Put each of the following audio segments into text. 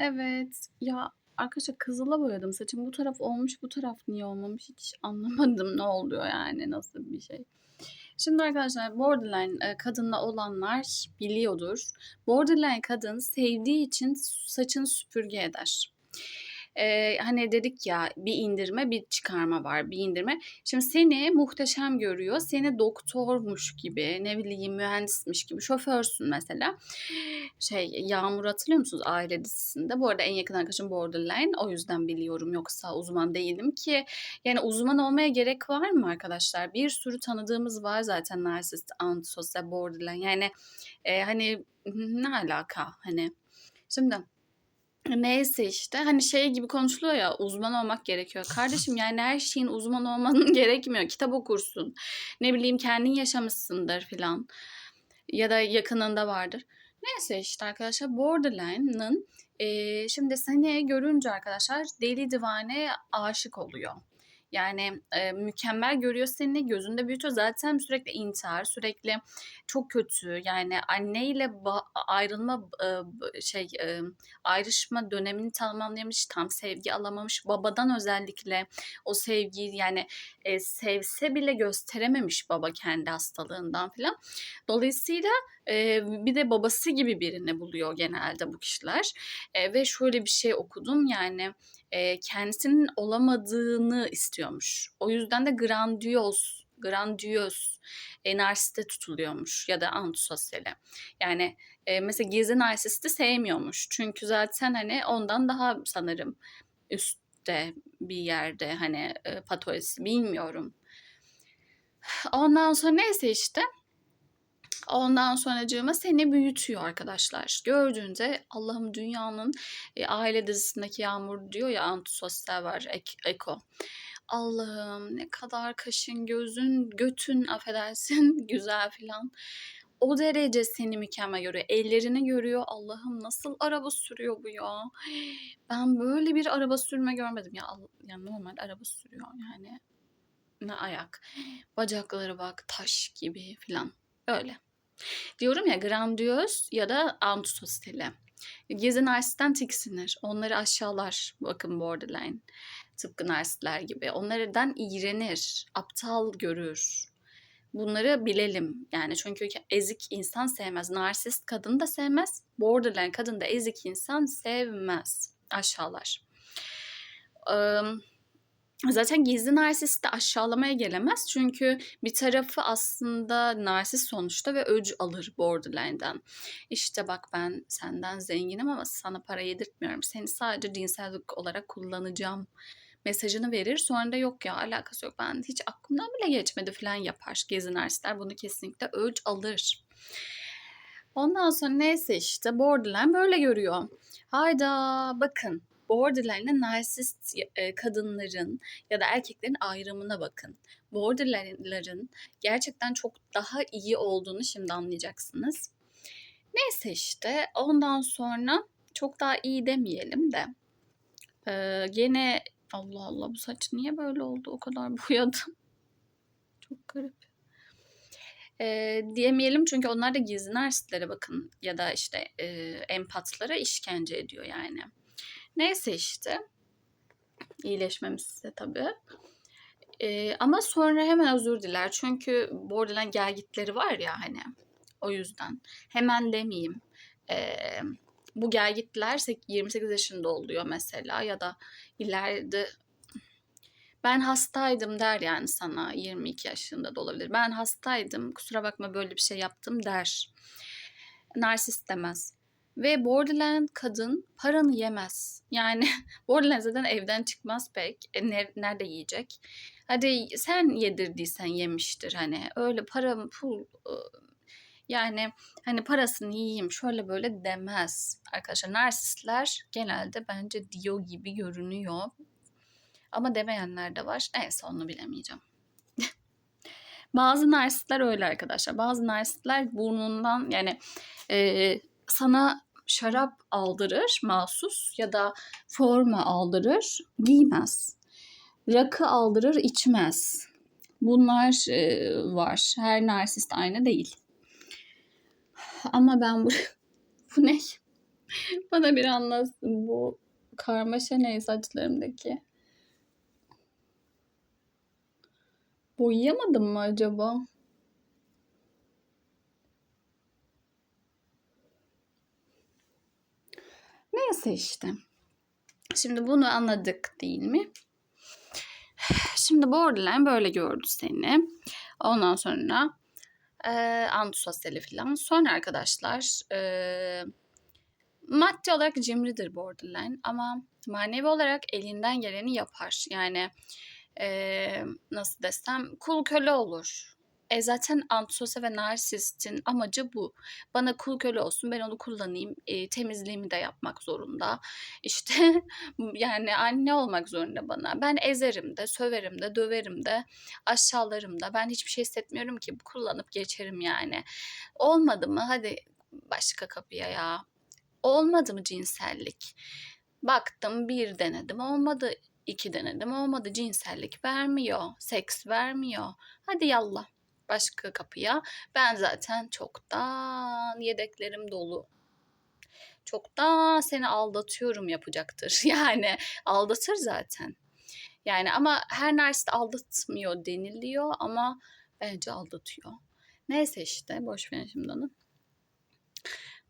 Evet. Ya arkadaşlar kızıla boyadım saçım. Bu taraf olmuş, bu taraf niye olmamış hiç anlamadım ne oluyor yani nasıl bir şey. Şimdi arkadaşlar borderline e, kadınla olanlar biliyordur. Borderline kadın sevdiği için saçını süpürge eder. Ee, hani dedik ya bir indirme bir çıkarma var bir indirme. Şimdi seni muhteşem görüyor. Seni doktormuş gibi ne bileyim mühendismiş gibi şoförsün mesela. Şey Yağmur hatırlıyor musunuz aile dizisinde? Bu arada en yakın arkadaşım borderline o yüzden biliyorum yoksa uzman değilim ki. Yani uzman olmaya gerek var mı arkadaşlar? Bir sürü tanıdığımız var zaten narsist, antisosyal, borderline. Yani e, hani ne alaka hani. Şimdi Neyse işte hani şey gibi konuşuluyor ya uzman olmak gerekiyor. Kardeşim yani her şeyin uzman olmanın gerekmiyor. Kitap okursun. Ne bileyim kendin yaşamışsındır filan. Ya da yakınında vardır. Neyse işte arkadaşlar Borderline'ın e, şimdi seni görünce arkadaşlar deli divane aşık oluyor. Yani e, mükemmel görüyor seni, gözünde büyütüyor. Zaten sürekli intihar, sürekli çok kötü. Yani anneyle ayrılma e, şey e, ayrışma dönemini tamamlayamış, tam sevgi alamamış. Babadan özellikle o sevgiyi yani e, sevse bile gösterememiş baba kendi hastalığından falan. Dolayısıyla e, bir de babası gibi birini buluyor genelde bu kişiler. E, ve şöyle bir şey okudum yani e, kendisinin olamadığını istiyormuş. O yüzden de grandiyoz, grandiyoz e, narsiste tutuluyormuş ya da antisosyale. Yani e, mesela gizli narsisti sevmiyormuş. Çünkü zaten hani ondan daha sanırım üstte bir yerde hani e, patolojisi bilmiyorum. Ondan sonra neyse işte Ondan sonracığıma seni büyütüyor arkadaşlar. Gördüğünde Allah'ım dünyanın e, aile dizisindeki Yağmur diyor ya antisosyal var ek, Eko. Allah'ım ne kadar kaşın gözün götün affedersin güzel filan. O derece seni mükemmel görüyor. Ellerini görüyor. Allah'ım nasıl araba sürüyor bu ya. Ben böyle bir araba sürme görmedim. Ya, yani normal araba sürüyor yani. Ne ayak. Bacakları bak taş gibi filan. Öyle. Diyorum ya grandiyoz ya da antisosyal. Gezi narsisten tiksinir. Onları aşağılar. Bakın borderline. Tıpkı narsistler gibi. Onlardan iğrenir. Aptal görür. Bunları bilelim. Yani çünkü ezik insan sevmez. Narsist kadın da sevmez. Borderline kadın da ezik insan sevmez. Aşağılar. Um, Zaten gizli narsist de aşağılamaya gelemez. Çünkü bir tarafı aslında narsist sonuçta ve öc alır borderline'den. İşte bak ben senden zenginim ama sana para yedirtmiyorum. Seni sadece cinsellik olarak kullanacağım mesajını verir. Sonra da yok ya alakası yok. Ben hiç aklımdan bile geçmedi falan yapar. Gizli narsistler bunu kesinlikle öc alır. Ondan sonra neyse işte borderline böyle görüyor. Hayda bakın borderline narsist e, kadınların ya da erkeklerin ayrımına bakın. Borderline'ların gerçekten çok daha iyi olduğunu şimdi anlayacaksınız. Neyse işte ondan sonra çok daha iyi demeyelim de ee, gene Allah Allah bu saç niye böyle oldu o kadar boyadım. Çok garip. Ee, diyemeyelim çünkü onlar da gizli narsistlere bakın ya da işte e, empatlara işkence ediyor yani. Neyse işte. iyileşmemişse tabii. Ee, ama sonra hemen özür diler. Çünkü borderline gelgitleri var ya hani. O yüzden. Hemen demeyeyim. Ee, bu gelgitler 28 yaşında oluyor mesela ya da ileride ben hastaydım der yani sana 22 yaşında da olabilir. Ben hastaydım kusura bakma böyle bir şey yaptım der. Narsist demez. Ve borderline kadın paranı yemez. Yani borderline zaten evden çıkmaz pek. E, nerede yiyecek? Hadi sen yedirdiysen yemiştir hani. Öyle para pul yani hani parasını yiyeyim şöyle böyle demez. Arkadaşlar narsistler genelde bence diyor gibi görünüyor. Ama demeyenler de var. Neyse onu bilemeyeceğim. Bazı narsistler öyle arkadaşlar. Bazı narsistler burnundan yani e, sana şarap aldırır mahsus ya da forma aldırır giymez. Rakı aldırır içmez. Bunlar e, var. Her narsist aynı değil. Ama ben bu bu ne? Bana bir anlatsın bu karmaşa ne saçlarımdaki? Boyayamadım mı acaba? Neyse işte. Şimdi bunu anladık değil mi? Şimdi borderline böyle gördü seni. Ondan sonra e, antisosyali falan. Sonra arkadaşlar e, maddi olarak cimridir borderline ama manevi olarak elinden geleni yapar. Yani e, nasıl desem kul köle olur. E zaten antisosyal ve narsistin amacı bu. Bana kul köle olsun ben onu kullanayım. E, temizliğimi de yapmak zorunda. İşte yani anne olmak zorunda bana. Ben ezerim de, söverim de, döverim de, aşağılarım da. Ben hiçbir şey hissetmiyorum ki kullanıp geçerim yani. Olmadı mı? Hadi başka kapıya ya. Olmadı mı cinsellik? Baktım bir denedim olmadı. iki denedim olmadı. Cinsellik vermiyor. Seks vermiyor. Hadi yallah başka kapıya. Ben zaten çoktan yedeklerim dolu. Çoktan seni aldatıyorum yapacaktır. Yani aldatır zaten. Yani ama her narsist aldatmıyor deniliyor ama bence aldatıyor. Neyse işte boş verin şimdi onu.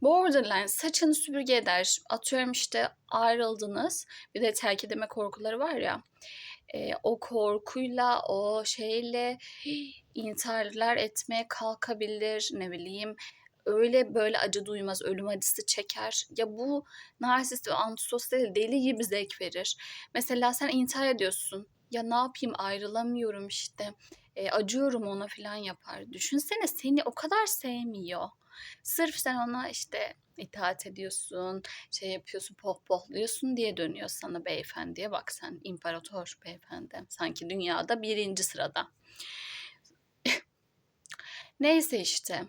Borderline saçını süpürge eder. Atıyorum işte ayrıldınız. Bir de terk edeme korkuları var ya. E, o korkuyla, o şeyle intiharlar etmeye kalkabilir. Ne bileyim öyle böyle acı duymaz, ölüm acısı çeker. Ya bu narsist ve antisosyal deli gibi zevk verir. Mesela sen intihar ediyorsun. Ya ne yapayım ayrılamıyorum işte. E, acıyorum ona falan yapar. Düşünsene seni o kadar sevmiyor. Sırf sen ona işte itaat ediyorsun, şey yapıyorsun, pohpohluyorsun diye dönüyor sana beyefendiye. Bak sen imparator beyefendi. Sanki dünyada birinci sırada. Neyse işte.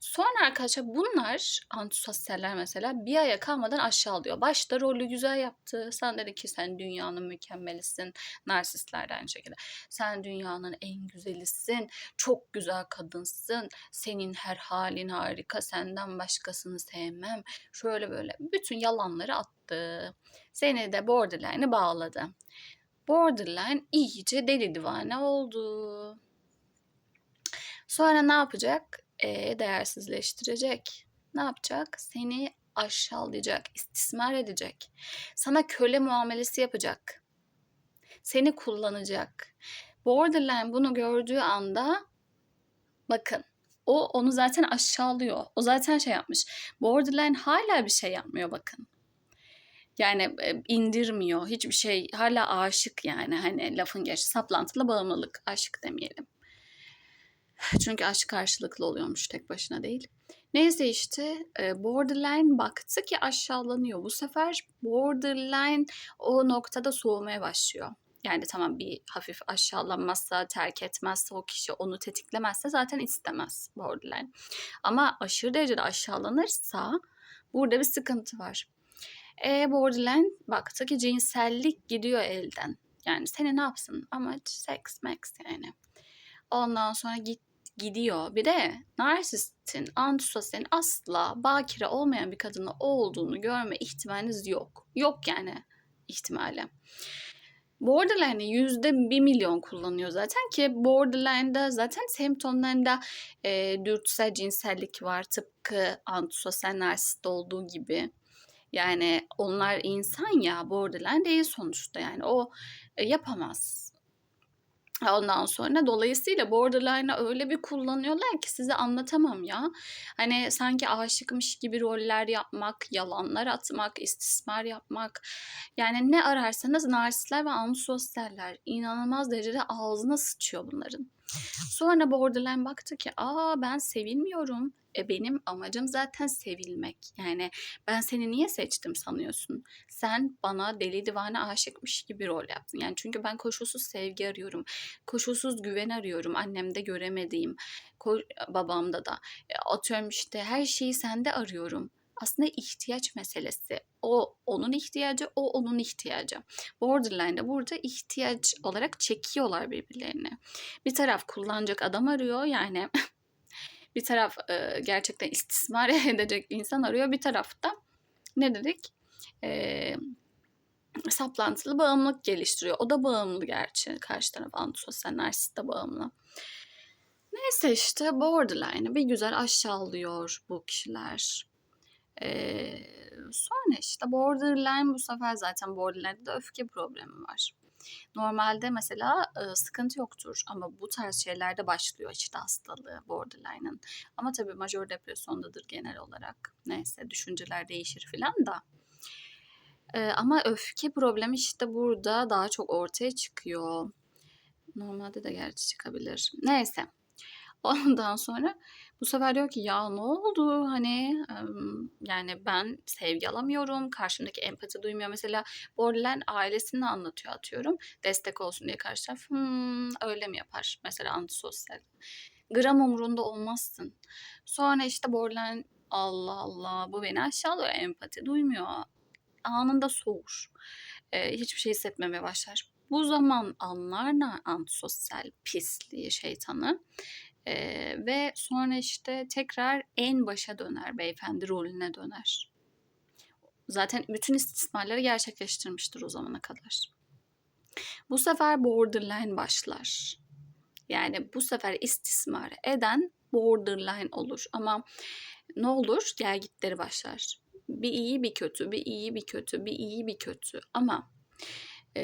Sonra arkadaşlar bunlar antisosyaller mesela bir aya kalmadan aşağılıyor. Başta rolü güzel yaptı. Sen dedi ki sen dünyanın mükemmelisin. Narsistler de aynı şekilde. Sen dünyanın en güzelisin. Çok güzel kadınsın. Senin her halin harika. Senden başkasını sevmem. Şöyle böyle bütün yalanları attı. Seni de borderline'ı bağladı. Borderline iyice deli divane oldu. Sonra ne yapacak? E, değersizleştirecek. Ne yapacak? Seni aşağılayacak, istismar edecek. Sana köle muamelesi yapacak. Seni kullanacak. Borderline bunu gördüğü anda bakın o onu zaten aşağılıyor. O zaten şey yapmış. Borderline hala bir şey yapmıyor bakın. Yani indirmiyor hiçbir şey. Hala aşık yani hani lafın geç saplantılı bağımlılık aşık demeyelim. Çünkü aşk karşılıklı oluyormuş tek başına değil. Neyse işte borderline baktı ki aşağılanıyor. Bu sefer borderline o noktada soğumaya başlıyor. Yani tamam bir hafif aşağılanmazsa, terk etmezse, o kişi onu tetiklemezse zaten istemez borderline. Ama aşırı derecede aşağılanırsa burada bir sıkıntı var. E, borderline baktı ki cinsellik gidiyor elden. Yani seni ne yapsın? Amaç seks, max yani. Ondan sonra git gidiyor. Bir de narsistin, antisosyalin asla bakire olmayan bir kadını olduğunu görme ihtimaliniz yok. Yok yani ihtimali. Borderline'i yüzde bir milyon kullanıyor zaten ki borderline'da zaten semptomlarında e, dürtüsel cinsellik var tıpkı antisosyal narsist olduğu gibi. Yani onlar insan ya borderline değil sonuçta yani o e, yapamaz Ondan sonra dolayısıyla borderline'ı öyle bir kullanıyorlar ki size anlatamam ya. Hani sanki aşıkmış gibi roller yapmak, yalanlar atmak, istismar yapmak. Yani ne ararsanız narsistler ve antisosyaller inanılmaz derecede ağzına sıçıyor bunların. Sonra borderline baktı ki aa ben sevilmiyorum. E benim amacım zaten sevilmek. Yani ben seni niye seçtim sanıyorsun? Sen bana deli divane aşıkmış gibi rol yaptın. Yani çünkü ben koşulsuz sevgi arıyorum. Koşulsuz güven arıyorum. Annemde göremediğim, babamda da. E, atıyorum işte her şeyi sende arıyorum aslında ihtiyaç meselesi. O onun ihtiyacı, o onun ihtiyacı. Borderline'da burada ihtiyaç olarak çekiyorlar birbirlerini. Bir taraf kullanacak adam arıyor yani bir taraf e, gerçekten istismar edecek insan arıyor. Bir tarafta ne dedik? Eee saplantılı bağımlılık geliştiriyor. O da bağımlı gerçi. Karşı taraf antisosyal narsist de bağımlı. Neyse işte borderline'ı bir güzel aşağılıyor bu kişiler. Ee, sonra işte borderline bu sefer zaten borderline'de de öfke problemi var. Normalde mesela e, sıkıntı yoktur ama bu tarz şeylerde başlıyor işte hastalığı borderline'ın. Ama tabii majör depresyondadır genel olarak. Neyse düşünceler değişir filan da. Ee, ama öfke problemi işte burada daha çok ortaya çıkıyor. Normalde de gerçi çıkabilir. Neyse. Ondan sonra bu sefer diyor ki ya ne oldu? Hani yani ben sevgi alamıyorum karşımdaki empati duymuyor. Mesela borderline ailesini anlatıyor atıyorum. Destek olsun diye karşı taraf hmm, öyle mi yapar? Mesela antisosyal. Gram umurunda olmazsın. Sonra işte borderline Allah Allah bu beni aşağılıyor empati duymuyor. anında soğur. Ee, hiçbir şey hissetmemeye başlar. Bu zaman anlar antisosyal pisliği şeytanı ee, ve sonra işte tekrar en başa döner, beyefendi rolüne döner. Zaten bütün istismarları gerçekleştirmiştir o zamana kadar. Bu sefer borderline başlar. Yani bu sefer istismar eden borderline olur. Ama ne olur? Gel gitleri başlar. Bir iyi bir kötü, bir iyi bir kötü, bir iyi bir kötü. Ama e,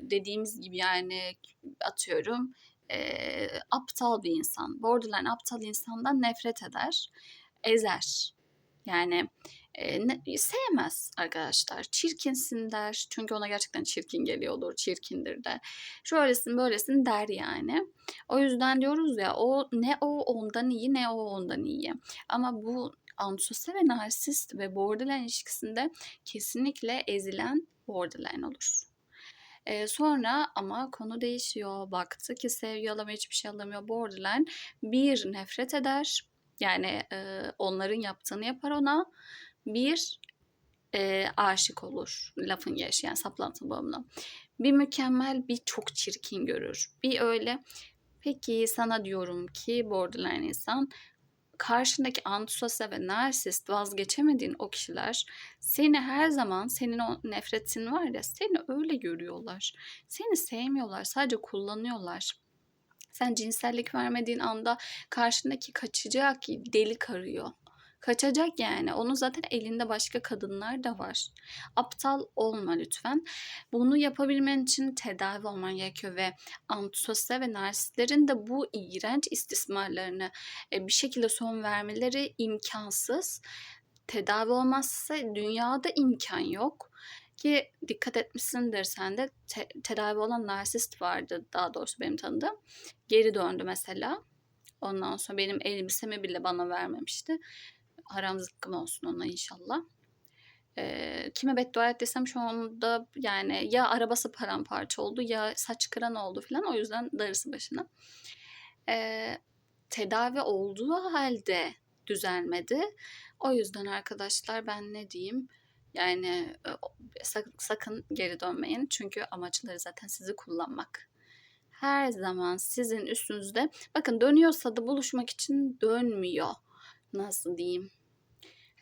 dediğimiz gibi yani atıyorum e, aptal bir insan. Borderline aptal insandan nefret eder, ezer. Yani e, ne, sevmez arkadaşlar. Çirkinsin der. Çünkü ona gerçekten çirkin geliyordur. Çirkindir der. Şöylesin böylesin der yani. O yüzden diyoruz ya o ne o ondan iyi ne o ondan iyi. Ama bu antisosyal ve narsist ve borderline ilişkisinde kesinlikle ezilen borderline olur. E, sonra ama konu değişiyor. Baktı ki sevgi alamıyor, hiçbir şey alamıyor. Borderline bir nefret eder. Yani e, onların yaptığını yapar ona. Bir e, aşık olur. Lafın gelişi yani saplantı bağımlı. Bir mükemmel, bir çok çirkin görür. Bir öyle Peki sana diyorum ki borderline insan karşındaki antisosyal ve narsist vazgeçemediğin o kişiler seni her zaman senin o nefretin var ya seni öyle görüyorlar. Seni sevmiyorlar sadece kullanıyorlar. Sen cinsellik vermediğin anda karşındaki kaçacak delik arıyor. Kaçacak yani. Onun zaten elinde başka kadınlar da var. Aptal olma lütfen. Bunu yapabilmen için tedavi olman gerekiyor ve antisosyal ve narsistlerin de bu iğrenç istismarlarını e, bir şekilde son vermeleri imkansız. Tedavi olmazsa dünyada imkan yok ki dikkat etmişsindir sen de te- tedavi olan narsist vardı daha doğrusu benim tanıdığım. Geri döndü mesela. Ondan sonra benim elbisemi bile bana vermemişti. Haram zıkkım olsun ona inşallah. E, kime beddua et desem şu anda yani ya arabası paramparça oldu ya saç kıran oldu falan o yüzden darısı başına. E, tedavi olduğu halde düzelmedi. O yüzden arkadaşlar ben ne diyeyim yani sakın geri dönmeyin çünkü amaçları zaten sizi kullanmak. Her zaman sizin üstünüzde bakın dönüyorsa da buluşmak için dönmüyor nasıl diyeyim?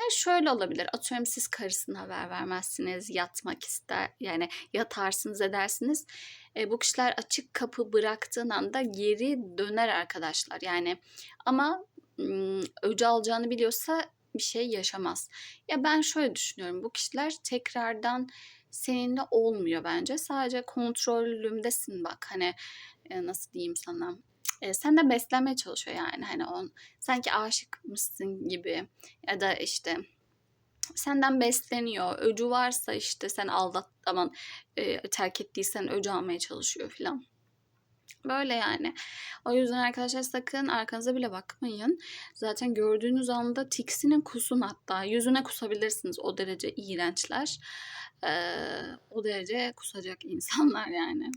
Yani şöyle olabilir. Atıyorum siz karısına haber vermezsiniz. Yatmak ister. Yani yatarsınız edersiniz. E, bu kişiler açık kapı bıraktığın anda geri döner arkadaşlar. Yani ama öcü alacağını biliyorsa bir şey yaşamaz. Ya ben şöyle düşünüyorum. Bu kişiler tekrardan seninle olmuyor bence. Sadece kontrolümdesin bak. Hani e, nasıl diyeyim sana e, senden beslenmeye çalışıyor yani hani on sanki aşıkmışsın gibi ya da işte senden besleniyor. Öcü varsa işte sen aldat aman e, terk ettiysen öcü almaya çalışıyor filan. Böyle yani. O yüzden arkadaşlar sakın arkanıza bile bakmayın. Zaten gördüğünüz anda tiksinin kusun hatta. Yüzüne kusabilirsiniz. O derece iğrençler. Ee, o derece kusacak insanlar yani.